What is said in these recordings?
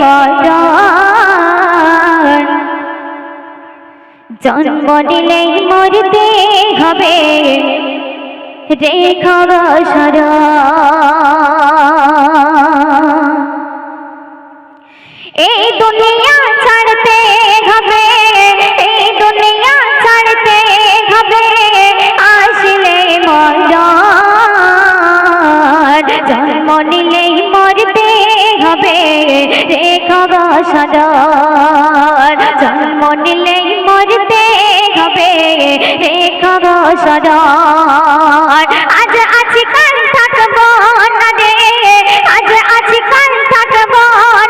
মরণ জন্ম নিলেই মরতে হবে, রেখা সরা এই দুনিয়া ছাড়তে হবে, এই দুনিয়া ছাড়তে হবে, আসলে মরণ জন্ম মরতে হবে। রেখা সদর, জন্ম নিলেই মরতে হবে। রেখা সদর, আজ আছি কাল থাকব না রে আজ আছি কাল থাকব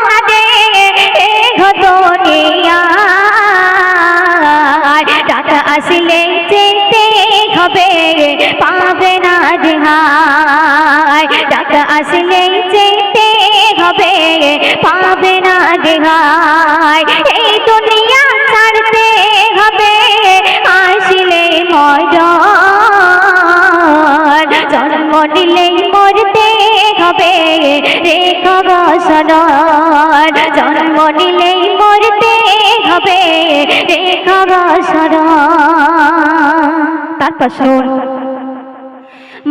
না রে টাকা আসলে চিনতে হবে, পাবে না রেহাই টাকা আসলে চিনতে হবে, পাবে না রেহাই এই দুনিয়া ছাড়তে হবে, আসলে মরণ জন্ম নিলেই মরতে হবে, রেখা বসরণ জন্ম নিলেই মরতে হবে, রেখা বসরণ তারপর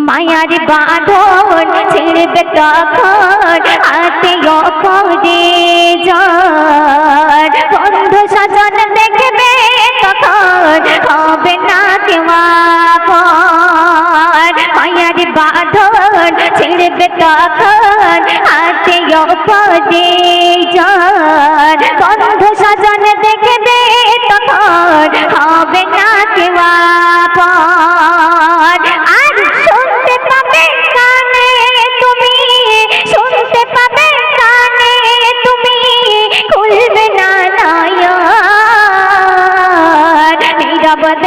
মায়ার বাঁধন ছিড়বে তখন আত্মীয় করে যার বন্ধু স্বজন দেখবে তখন হবে না কেমন মায়ার বাঁধন ছিড়বে তখন আত্মীয় করে যার বন্ধু স্বজন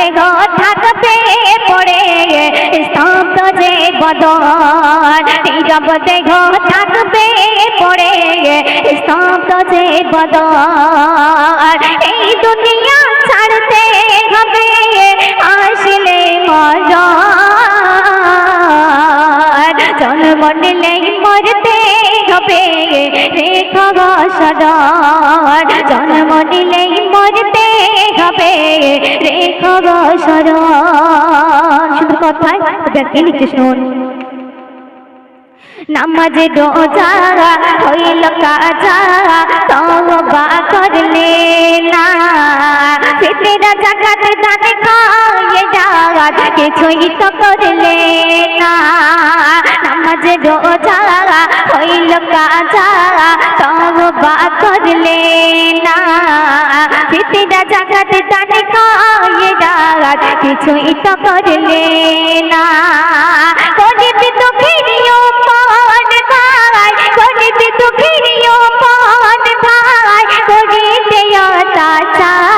নীরব দেহ থাকবে পড়ে স্তব্ধ যে বদন। নীরব দেহ থাকবে পড়ে স্তব্ধ যে বদন। এই দুনিয়া ছাড়তে হবে আসলে মরণ। জন্ম নিলেই মরতে হবে। রেখা হবে, রেখা বসরণ শুধু কথায় কি লিখছে শুনুন। নামাজ রোজা হইল কাজা, তওবা করলে না। ফিতরা জাকাত দান খায়ে যাওয়াত কিছুই তো করলে না। নামাজ রোজা হইল কাজা তওবা করলে না। ফিতরা জাকাত দান খায়ে যাওয়াত কিছুই তো করলে না। গরিব দুঃখীও পান ভাই, গরিব দুঃখীও পান ভাই, করিতে অত্যাচার।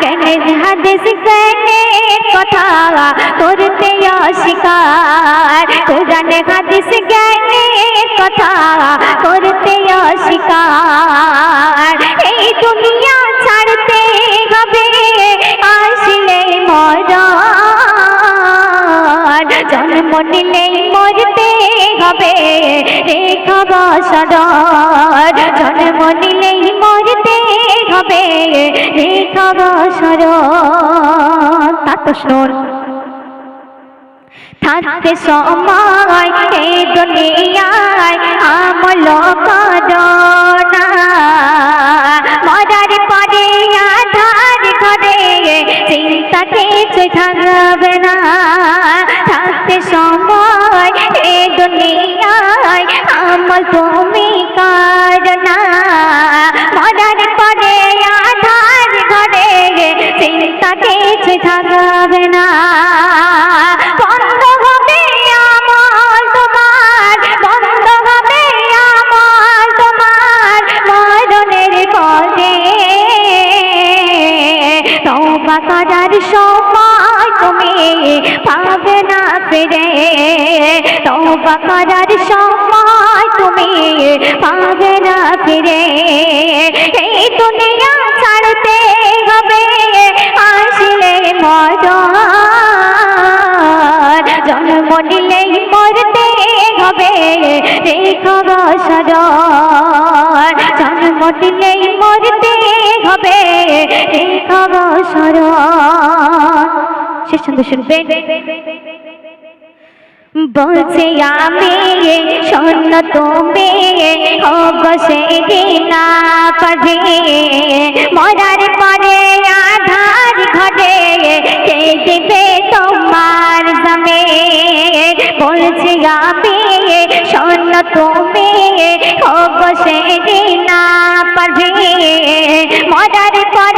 কেনে হাদিস কেনে কথা, করতে অস্বীকার। কোরআনে হাদিস জ্ঞানে কথা অস্বীকার। এই দুনিয়া ছাড়তে হবে, আসলে মরণ জন্ম নিলেই মরতে হবে, রেখা বসরণ জন্ম নিলেই মরতে হবে, রেখা বসরণ তারপর শোন। থাকতে সময় এই দুনিয়ায় আমল করোনা মরার পরে আধার ঘরে চিন্তা কিছু থাকবে না। থাকতে সময় এই দুনিয়ায় আমল তুমি করোনা মরার পরে আধার ঘরে চিন্তা কিছু থাকবে না। তওবা করার সময় তুমি পাবে না ফিরে। তওবা করার সময় তুমি পাবে না ফিরে। এই দুনিয়া ছাড়তে হবে আসলে মরণ জন্ম নিলেই মরতে হবে, রেখো গো সরণ জন্ম দিলেই মরতে হবে সরণ শেষ ছন্দ শুনবেন বলছে, আমি শূন্য তুমি অবশ্যই দিনা পাবে মরার পরে আধার ঘটে, কে তোমার আমি শূন্য তুমি দিনা পাবে মরার পরে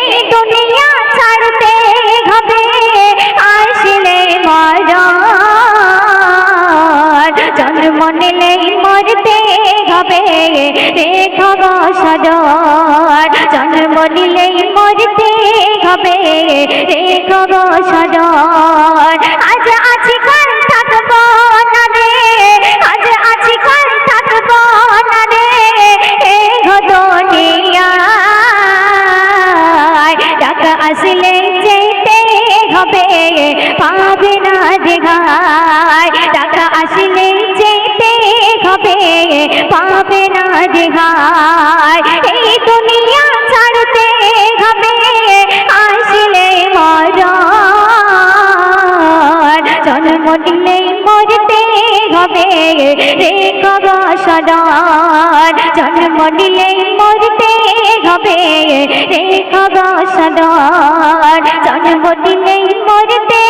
নিলেই মরতে হবে। রেখো গো সদর জন্ম নিলেই মরতে হবে। রেখো গো সদর আজ আছি কাল থাকব। না এই দুনিয়া ছাড়তে হবে, আসলে মরণ জন্ম দিলেই মরতে হবে রেখো গো সদর। জন্ম দিলেই মরতে হবে রেখো গো সদর। জন্ম দিলেই মরতে